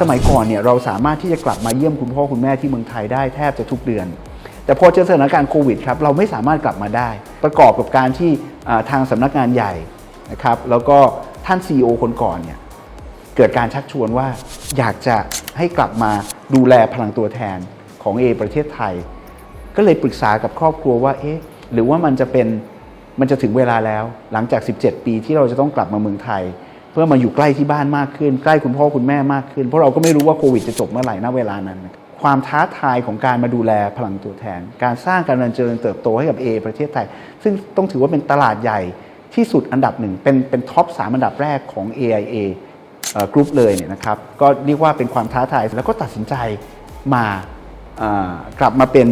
สมัยก่อนเนี่ยเราสามารถที่จะกลับมาเยี่ยมคุณพ่อคุณแม่ที่เมืองไทยได้แทบจะทุกเดือน แต่พอเจอสถานการณ์โควิดครับเราไม่สามารถกลับมาได้ ประกอบกับการที่ทางสำนักงานใหญ่นะครับแล้วก็ท่าน CEO คนก่อนเนี่ยเกิดการชักชวนว่าอยากจะให้กลับมาดูแลพลังตัวแทนของเอประเทศไทย ก็เลยปรึกษากับครอบครัวว่าเอ๊ะหรือว่ามันจะเป็นมันจะถึงเวลาแล้ว หลังจาก 17 ปีที่เราจะต้องกลับมาเมืองไทย พื่อมาอยู่ใกล้ที่บ้านมากขึ้น ใกล้คุณพ่อคุณแม่มากขึ้น เพราะเราก็ไม่รู้ว่าโควิดจะจบเมื่อไหร่ณเวลานั้น ความท้าทายของการมาดูแลพลังตัวแทน การสร้างการเจริญเติบโตให้กับเอประเทศไทย ซึ่งต้องถือว่าเป็นตลาดใหญ่ที่สุดอันดับหนึ่ง เป็นเป็นท็อปสามอันดับแรกของ AIA กรุ๊ปเลยเนี่ยนะครับก็เรียกว่าเป็นความท้าทายแล้วก็ตัดสินใจมากลับมาเป็น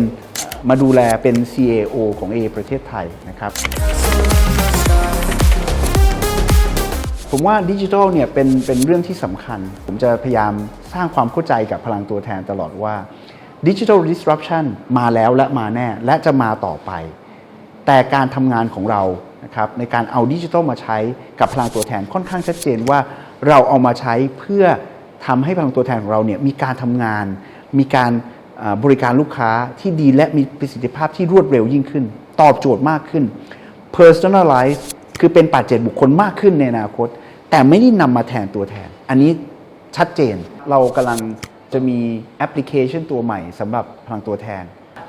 มาดูแลเป็น CAO ของ A ประเทศไทยนะครับ ผมว่าดิจิทัลเนี่ยเป็นเป็นเรื่องที่สำคัญ ผมจะพยายามสร้างความเข้าใจกับพลังตัวแทนตลอดว่าดิจิทัล disruption มาแล้วและมาแน่และจะมาต่อไป แต่การทำงานของเรานะครับในการเอาดิจิทัลมาใช้กับพลังตัวแทนค่อนข้างชัดเจนว่าเราเอามาใช้เพื่อทำให้พลังตัวแทนของเราเนี่ยมีการทำงาน มีการบริการลูกค้าที่ดีและมีประสิทธิภาพที่รวดเร็วยิ่งขึ้น ตอบโจทย์มากขึ้น personalize คือเป็นปัจเจกบุคคลมากขึ้นในอนาคต แต่ไม่ได้นำมาแทนตัวแทน อันนี้ชัดเจนเรากำลังจะมีแอปพลิเคชันตัวใหม่สำหรับพลังตัวแทน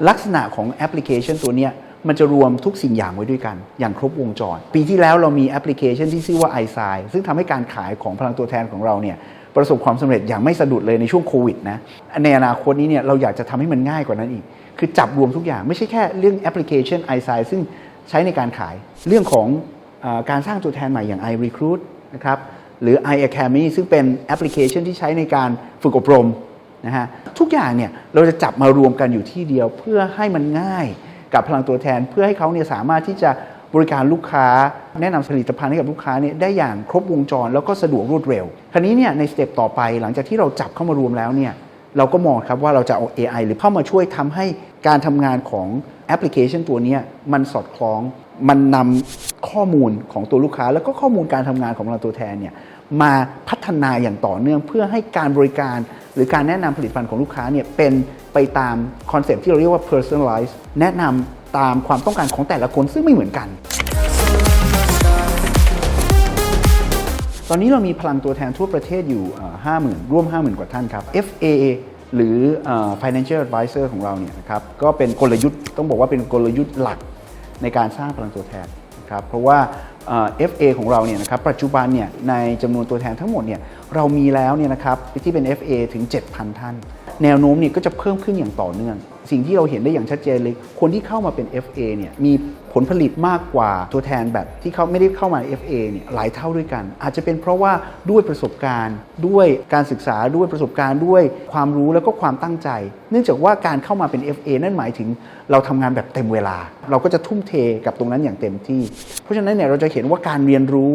ลักษณะของแอปพลิเคชันตัวเนี้ยมันจะรวมทุกสิ่งอย่างไว้ด้วยกัน อย่างครบวงจร ปีที่แล้วเรามีแอปพลิเคชันที่ชื่อว่า i s i ซึ่งทำให้การขายของพลังตัวแทนของเราเนี่ยประสบความสำเร็จอย่างไม่สะดุดเลยในช่วงโควิดนะในอนาคตนี้เนี่ยเราอยากจะทำให้มันง่ายกว่านั้นอีก คือจับรวมทุกอย่างไม่ใช่แค่เรื่องแอปพลิเคชัน i s i ซึ่งใช้ในการขายเรื่องของอการสร้างตัวแทนใหม่อย่าง iRecruit นะครับหรือ iAcademy ซึ่งเป็นแอปพลิเคชันที่ใช้ในการฝึกอบรมนะฮะทุกอย่างเนี่ยเราจะจับมารวมกันอยู่ที่เดียวเพื่อให้มันง่ายกับพลังตัวแทน เพื่อให้เขาเนี่ยสามารถที่จะบริการลูกค้า แนะนำผลิตภัณฑ์ให้กับลูกค้าเนี่ยได้อย่างครบวงจร แล้วก็สะดวกรวดเร็ว คราวนี้เนี่ยในสเต็ปต่อไปหลังจากที่เราจับเข้ามารวมแล้วเนี่ยเราก็มองครับว่าเราจะเอา AI หรือเข้ามาช่วยทำให้การทำงานของ แอปพลิเคชันตัวนี้มันสอดคล้องมันนำข้อมูลของตัวลูกค้า แล้วก็ข้อมูลการทำงานของเราตัวแทนเนี่ยมาพัฒนาอย่างต่อเนื่องเพื่อให้การบริการ หรือการแนะนำผลิตภัณฑ์ของลูกค้าเนี่ยเป็นไปตามคอนเซ็ปต์ที่เราเรียกว่า personalize แนะนำตามความต้องการของแต่ละคนซึ่งไม่เหมือนกัน ตอนนี้เรามีพลังตัวแทนทั่วประเทศอยู่ห้าหมื่นร่วม 50,000 กว่าท่านครับ FA หรือ financial advisor ของเราเนี่ยนะครับก็เป็นกลยุทธ์ต้องบอกว่าเป็นกลยุทธ์หลักในการสร้างพลังตัวแทนนะครับเพราะว่า FA ของเราเนี่ยนะครับปัจจุบันเนี่ยในจำนวนตัวแทนทั้งหมดเนี่ยเรามีแล้วเนี่ยนะครับที่เป็น FA ถึง 7,000 ท่าน แนวโน้มเนี่ยก็จะเพิ่มขึ้นอย่างต่อเนื่อง สิ่งที่เราเห็นได้อย่างชัดเจนเลย คนที่เข้ามาเป็น FA เนี่ยมีผลผลิตมากกว่าตัวแทนแบบที่เขาไม่ได้เข้ามา FA เนี่ยหลายเท่าด้วยกัน อาจจะเป็นเพราะว่าด้วยประสบการณ์ ด้วยการศึกษาด้วยประสบการณ์ด้วยความรู้แล้วก็ความตั้งใจ เนื่องจากว่าการเข้ามาเป็น FA นั่นหมายถึงเราทำงานแบบเต็มเวลา เราก็จะทุ่มเทกับตรงนั้นอย่างเต็มที่ เพราะฉะนั้นเนี่ยเราจะเห็นว่าการเรียนรู้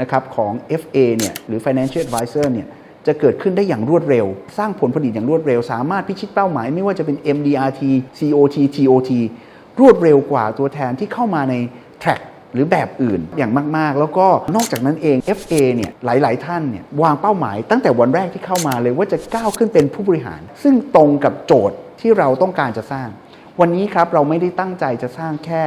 นะครับของ FA เนี่ยหรือ Financial Advisor เนี่ย จะเกิดขึ้นได้อย่างรวดเร็ว สร้างผลผลิตอย่างรวดเร็ว สามารถพิชิตเป้าหมาย ไม่ว่าจะเป็น MDRT COT TOT รวดเร็วกว่าตัวแทนที่เข้ามาใน track หรือแบบอื่นอย่างมาก ๆ แล้วก็นอกจากนั้นเอง FA เนี่ยหลาย ๆ ท่านเนี่ยวางเป้าหมายตั้งแต่วันแรกที่เข้ามาเลยว่าจะก้าวขึ้นเป็นผู้บริหาร ซึ่งตรงกับโจทย์ที่เราต้องการจะสร้าง วันนี้ครับเราไม่ได้ตั้งใจจะสร้างแค่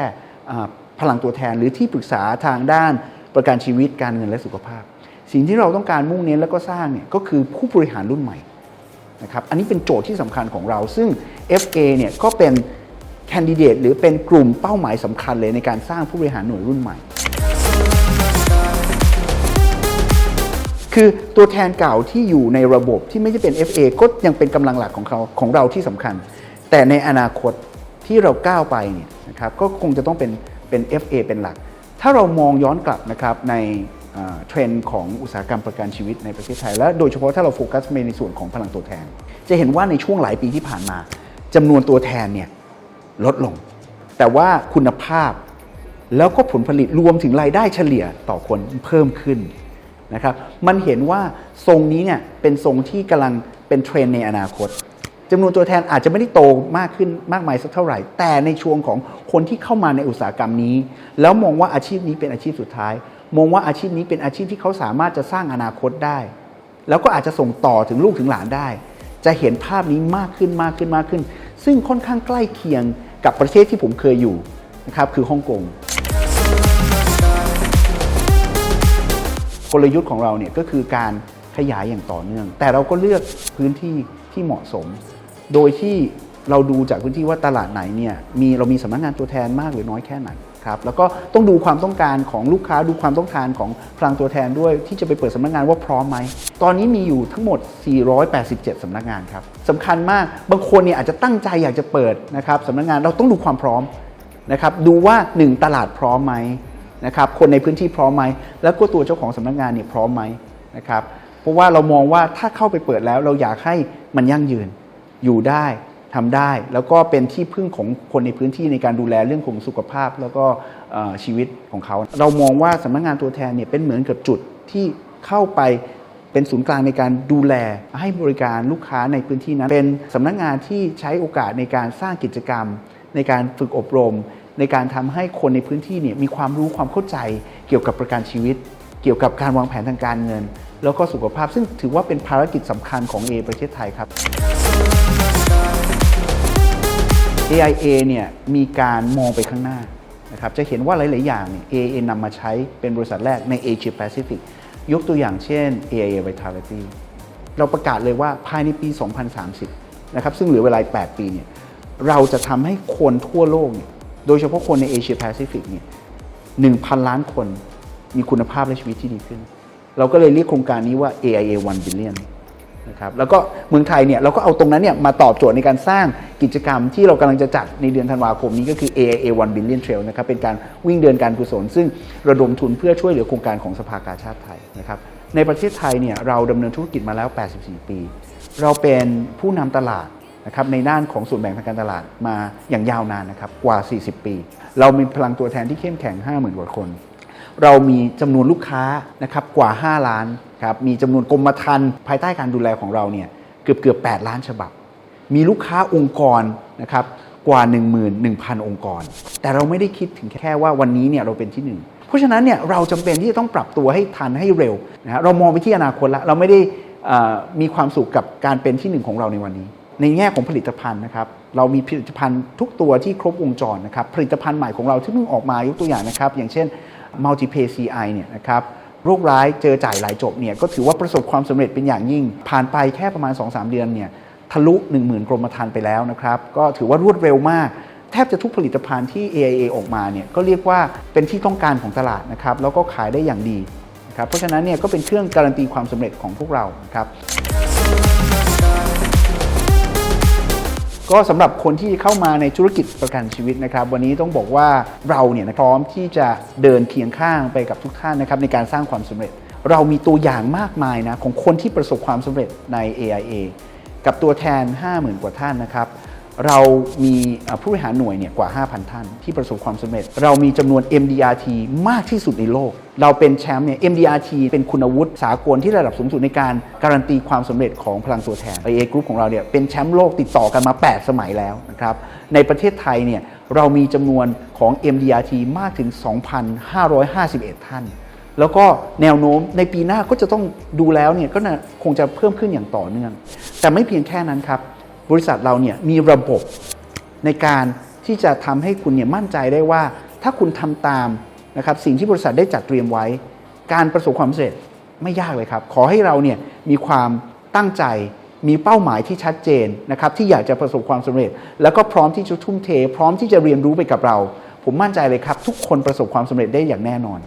พลังตัวแทนหรือที่ปรึกษาทางด้านประกันชีวิตการเงินและสุขภาพ สิ่งที่เราต้องการมุ่งเน้นแล้วก็สร้างเนี่ยก็คือผู้บริหารรุ่นใหม่นะครับอันนี้เป็นโจทย์ที่สำคัญของเรา ซึ่ง FA เนี่ยก็เป็นแคนดิเดตหรือเป็นกลุ่มเป้าหมายสำคัญเลยในการสร้างผู้บริหารหน่วยรุ่นใหม่ คือตัวแทนเก่าที่อยู่ในระบบที่ไม่ใช่เป็น FA ก็ยังเป็นกำลังหลักของเขาของเราที่สำคัญ แต่ในอนาคตที่เราก้าวไปเนี่ยนะครับก็คงจะต้องเป็นเป็น FA เป็นหลัก ถ้าเรามองย้อนกลับนะครับใน เทรนด์ของอุตสาหกรรมประกันชีวิตในประเทศไทย และโดยเฉพาะถ้าเราโฟกัสในส่วนของพลังตัวแทน จะเห็นว่าในช่วงหลายปีที่ผ่านมาจำนวนตัวแทนเนี่ยลดลง แต่ว่าคุณภาพแล้วก็ผลผลิตรวมถึงรายได้เฉลี่ยต่อคนเพิ่มขึ้นนะครับมันเห็นว่าทรงนี้เนี่ยเป็นทรงที่กำลังเป็นเทรนด์ในอนาคตจำนวนตัวแทนอาจจะไม่ได้โตมากขึ้นมากมายสักเท่าไหร่ แต่ในช่วงของคนที่เข้ามาในอุตสาหกรรมนี้ แล้วมองว่าอาชีพนี้เป็นอาชีพสุดท้าย มองว่าอาชีพนี้เป็นอาชีพที่เขาสามารถจะสร้างอนาคตได้ แล้วก็อาจจะส่งต่อถึงลูกถึงหลานได้ จะเห็นภาพนี้มากขึ้นมากขึ้นมากขึ้น ซึ่งค่อนข้างใกล้เคียงกับประเทศที่ผมเคยอยู่นะครับคือฮ่องกงกลยุทธ์ของเราเนี่ยก็คือการขยายอย่างต่อเนื่อง แต่เราก็เลือกพื้นที่ที่เหมาะสม โดยที่ เราดูจากพื้นที่ว่าตลาดไหนเนี่ยมีเรามีสำนักงานตัวแทนมากหรือน้อยแค่ไหนครับแล้วก็ต้องดูความต้องการของลูกค้าดูความต้องการของพลังตัวแทนด้วย ที่จะไปเปิดสำนักงานว่าพร้อมไหม ตอนนี้มีอยู่ทั้งหมด 487 สำนักงานครับสำคัญมากบางคนเนี่ยอาจจะตั้งใจอยากจะเปิดนะครับสำนักงานเราต้องดูความพร้อมนะครับดูว่า 1 ตลาดพร้อมไหมนะครับคนในพื้นที่พร้อมไหมแล้วก็ตัวเจ้าของสำนักงานเนี่ยพร้อมไหมนะครับเพราะว่าเรามองว่าถ้าเข้าไปเปิดแล้วเราอยากให้มันยั่งยืนอยู่ได้ ทำได้ แล้วก็เป็นที่พึ่งของคนในพื้นที่ในการดูแลเรื่องของสุขภาพ แล้วก็ชีวิตของเขา เรามองว่าสำนักงานตัวแทนเนี่ยเป็นเหมือนกับจุดที่เข้าไปเป็นศูนย์กลางในการดูแลให้บริการลูกค้าในพื้นที่นั้น เป็นสำนักงานที่ใช้โอกาสในการสร้างกิจกรรม ในการฝึกอบรม ในการทำให้คนในพื้นที่เนี่ยมีความรู้ความเข้าใจเกี่ยวกับประกันชีวิต เกี่ยวกับการวางแผนทางการเงิน แล้วก็สุขภาพซึ่งถือว่าเป็นภารกิจสำคัญของ A ประเทศไทยครับ AIA เนี่ยมีการมองไปข้างหน้านะครับจะเห็นว่าหลาย ๆ อย่างเนี่ย AIA นำมาใช้เป็นบริษัทแรกใน Asia Pacific ยกตัวอย่างเช่น AIA Vitality เราประกาศเลยว่าภายในปี 2030 นะครับซึ่งเหลือเวลา 8 ปีเนี่ยเราจะทำให้คนทั่วโลกเนี่ยโดยเฉพาะคนใน Asia Pacific เนี่ย1,000 ล้านคนมีคุณภาพและชีวิตที่ดีขึ้น เราก็เลยเรียกโครงการนี้ว่า AIA 1 billion นะครับแล้วก็เมืองไทยเนี่ยเราก็เอาตรงนั้นเนี่ยมาตอบโจทย์ในการสร้างกิจกรรมที่เรากำลังจะจัดในเดือนธันวาคมนี้ก็คือ AIA 1 billion trail นะครับเป็นการวิ่งเดินการกุศล ซึ่งระดมทุนเพื่อช่วยเหลือโครงการของสภากาชาติไทยนะครับในประเทศไทยเนี่ยเราดำเนินธุรกิจมาแล้ว 84 ปี เราเป็นผู้นำตลาดนะครับในด้านของส่วนแบ่งทางการตลาดมาอย่างยาวนานนะครับกว่า 40 ปี เรามีพลังตัวแทนที่เข้มแข็ง 50,000กว่าคน เรามีจำนวนลูกค้านะครับกว่า 5 ล้าน ครับมีจำนวนกรมธรรม์ภายใต้การดูแลของเราเนี่ยเกือบเกือบ8ล้านฉบับ มีลูกค้าองค์กรนะครับกว่า 11,000 องค์กร แต่เราไม่ได้คิดถึงแค่ว่าวันนี้เนี่ยเราเป็นที่หนึ่งเพราะฉะนั้นเนี่ยเราจำเป็นที่จะต้องปรับตัวให้ทันให้เร็วนะฮะเรามองไปที่อนาคตแล้วเราไม่ได้มีความสุขกับการเป็นที่หนึ่งของเราในวันนี้ ในแง่ของผลิตภัณฑ์นะครับเรามีผลิตภัณฑ์ทุกตัวที่ครบวงจรนะครับผลิตภัณฑ์ใหม่ของเราที่เพิ่งออกมายกตัวอย่างนะครับอย่างเช่น Multipay CI เนี่ยนะครับ โรคร้ายเจอจ่ายหลายจบเนี่ยก็ถือว่าประสบความสำเร็จเป็นอย่างยิ่ง ผ่านไปแค่ประมาณ 2-3 เดือนเนี่ยทะลุ 10,000 กรมธรรม์ไปแล้วนะครับก็ถือว่ารวดเร็วมากแทบจะทุกผลิตภัณฑ์ที่ AIA ออกมาเนี่ยก็เรียกว่าเป็นที่ต้องการของตลาดนะครับแล้วก็ขายได้อย่างดีนะครับเพราะฉะนั้นเนี่ยก็เป็นเครื่องการันตีความสำเร็จของพวกเรานะครับ ก็สำหรับคนที่เข้ามาในธุรกิจประกันชีวิตนะครับ วันนี้ต้องบอกว่าเราเนี่ยพร้อมที่จะเดินเคียงข้างไปกับทุกท่านนะครับในการสร้างความสำเร็จ เรามีตัวอย่างมากมายนะของคนที่ประสบความสำเร็จใน AIA กับตัวแทน 50,000 กว่าท่านนะครับ เรามีผู้บริหารหน่วยเนี่ยกว่า 5,000 ท่านที่ประสบความสำเร็จ เรามีจำนวน MDRT มากที่สุดในโลก เราเป็นแชมป์เนี่ย MDRT เป็นคุณวุฒิสากลที่ระดับสูงสุดในการการันตีความสำเร็จของพลังตัวแทน IA Group ของเราเนี่ยเป็นแชมป์โลกติดต่อกันมา 8 สมัยแล้วนะครับในประเทศไทยเนี่ยเรามีจำนวนของ MDRT มากถึง 2,551 ท่านแล้วก็แนวโน้มในปีหน้าก็จะต้องดูแล้วเนี่ยก็คงจะเพิ่มขึ้นอย่างต่อเนื่อง แต่ไม่เพียงแค่นั้นครับ บริษัทเราเนี่ยมีระบบในการที่จะทำให้คุณเนี่ยมั่นใจได้ว่า ถ้าคุณทำตามนะครับสิ่งที่บริษัทได้จัดเตรียมไว้ การประสบความสำเร็จไม่ยากเลยครับ ขอให้เราเนี่ยมีความตั้งใจมีเป้าหมายที่ชัดเจนนะครับที่อยากจะประสบความสำเร็จ แล้วก็พร้อมที่จะทุ่มเท พร้อมที่จะเรียนรู้ไปกับเรา ผมมั่นใจเลยครับ ทุกคนประสบความสำเร็จได้อย่างแน่นอน